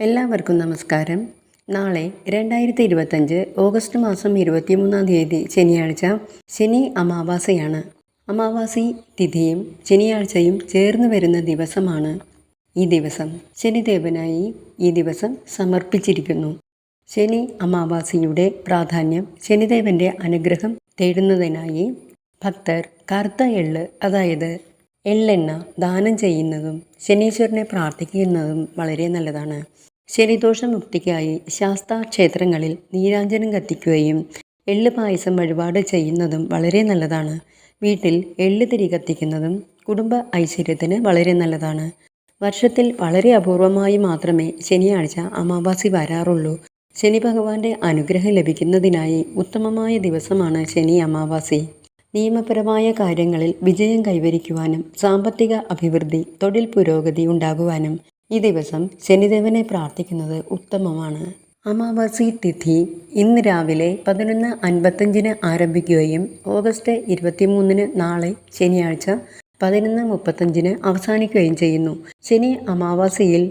എല്ലാവർക്കും നമസ്കാരം. നാളെ രണ്ടായിരത്തി ഇരുപത്തഞ്ച് ഓഗസ്റ്റ് മാസം ഇരുപത്തിമൂന്നാം തീയതി ശനിയാഴ്ച ശനി അമാവാസയാണ്. അമാവാസി തിഥിയും ശനിയാഴ്ചയും ചേർന്ന് വരുന്ന ദിവസമാണ് ഈ ദിവസം. ശനിദേവനായി ഈ ദിവസം സമർപ്പിച്ചിരിക്കുന്നു. ശനി അമാവാസിയുടെ പ്രാധാന്യം ശനിദേവന്റെ അനുഗ്രഹം തേടുന്നതിനായി ഭക്തർ കറുത്ത എള്ള് അതായത് എള്ളെണ്ണ ദാനം ചെയ്യുന്നതും ശനീശ്വരനെ പ്രാർത്ഥിക്കുന്നതും വളരെ നല്ലതാണ്. ശനിദോഷ മുക്തിക്കായി ശാസ്താ ക്ഷേത്രങ്ങളിൽ നീരാഞ്ജനം കത്തിക്കുകയും എള്ള് പായസം വഴിപാട് ചെയ്യുന്നതും വളരെ നല്ലതാണ്. വീട്ടിൽ എള്ള് തിരി കത്തിക്കുന്നതും കുടുംബ ഐശ്വര്യത്തിന് വളരെ നല്ലതാണ്. വർഷത്തിൽ വളരെ അപൂർവമായി മാത്രമേ ശനിയാഴ്ച അമാവാസി വരാറുള്ളൂ. ശനി ഭഗവാന്റെ അനുഗ്രഹം ലഭിക്കുന്നതിനായി ഉത്തമമായ ദിവസമാണ് ശനി അമാവാസി. നിയമപരമായ കാര്യങ്ങളിൽ വിജയം കൈവരിക്കുവാനും സാമ്പത്തിക അഭിവൃദ്ധി തൊഴിൽ പുരോഗതി ഉണ്ടാകുവാനും ഈ ദിവസം ശനിദേവനെ പ്രാർത്ഥിക്കുന്നത് ഉത്തമമാണ്. അമാവാസി തിഥി ഇന്ന് രാവിലെ പതിനൊന്ന് അൻപത്തഞ്ചിന് ആരംഭിക്കുകയും ഓഗസ്റ്റ് ഇരുപത്തിമൂന്നിന് നാളെ ശനിയാഴ്ച പതിനൊന്ന് മുപ്പത്തഞ്ചിന് അവസാനിക്കുകയും ചെയ്യുന്നു. ശനി അമാവാസിയിൽ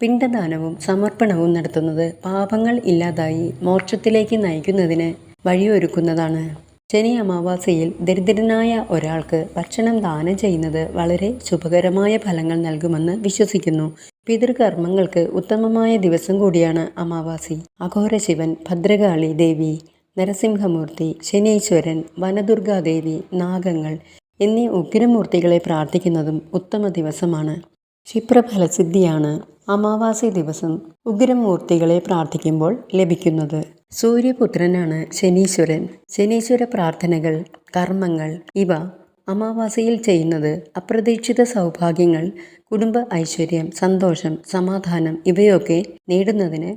പിണ്ടദാനവും സമർപ്പണവും നടത്തുന്നത് പാപങ്ങൾ ഇല്ലാതായി മോക്ഷത്തിലേക്ക് നയിക്കുന്നതിന് വഴിയൊരുക്കുന്നതാണ്. ശനി അമാവാസിയിൽ ദരിദ്രനായ ഒരാൾക്ക് ഭക്ഷണം ദാനം ചെയ്യുന്നത് വളരെ ശുഭകരമായ ഫലങ്ങൾ നൽകുമെന്ന് വിശ്വസിക്കുന്നു. പിതൃകർമ്മങ്ങൾക്ക് ഉത്തമമായ ദിവസം കൂടിയാണ് അമാവാസി. അഘോര ശിവൻ ഭദ്രകാളി ദേവി നരസിംഹമൂർത്തി ശനീശ്വരൻ വനദുർഗാദേവി നാഗങ്ങൾ എന്നീ ഉഗ്രമൂർത്തികളെ പ്രാർത്ഥിക്കുന്നതും ഉത്തമ ദിവസമാണ്. ക്ഷിപ്രഫലസിദ്ധിയാണ് അമാവാസി ദിവസം ഉഗ്രമൂർത്തികളെ പ്രാർത്ഥിക്കുമ്പോൾ ലഭിക്കുന്നത്. സൂര്യപുത്രനാണ് ശനീശ്വരൻ. ശനീശ്വര പ്രാർത്ഥനകൾ കർമ്മങ്ങൾ ഇവ അമാവാസയിൽ ചെയ്യുന്നത് അപ്രതീക്ഷിത സൗഭാഗ്യങ്ങൾ കുടുംബ ഐശ്വര്യം സന്തോഷം സമാധാനം ഇവയൊക്കെ നേടുന്നതിന്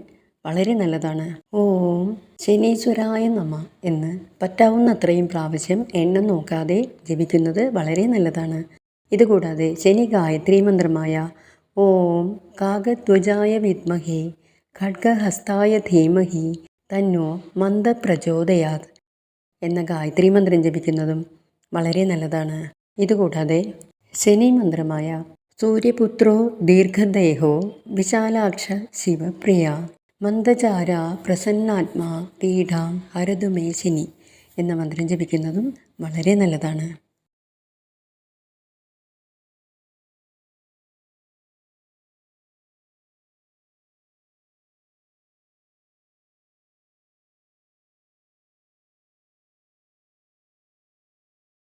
വളരെ നല്ലതാണ്. ഓം ശനീശ്വരായ നമ എന്ന് പറ്റാവുന്നത്രയും പ്രാവശ്യം എണ്ണം നോക്കാതെ ജപിക്കുന്നത് വളരെ നല്ലതാണ്. ഇതുകൂടാതെ ശനി ഗായത്രി മന്ത്രമായ ഓം കാകധ്വജായ വിദ്മഹേ ഖഡ്ഗഹസ്തായ ധീമഹി തന്നോ മന്ദപ്രചോദയാത് എന്ന ഗായത്രി മന്ത്രം ജപിക്കുന്നതും വളരെ നല്ലതാണ്. ഇതുകൂടാതെ ശനി മന്ത്രമായ സൂര്യപുത്രോ ദീർഘദേഹോ വിശാലാക്ഷ ശിവപ്രിയ മന്ദചാര പ്രസന്നാത്മാ പീഠാം ഹരതുമേ ശനി എന്ന മന്ത്രം ജപിക്കുന്നതും വളരെ നല്ലതാണ്.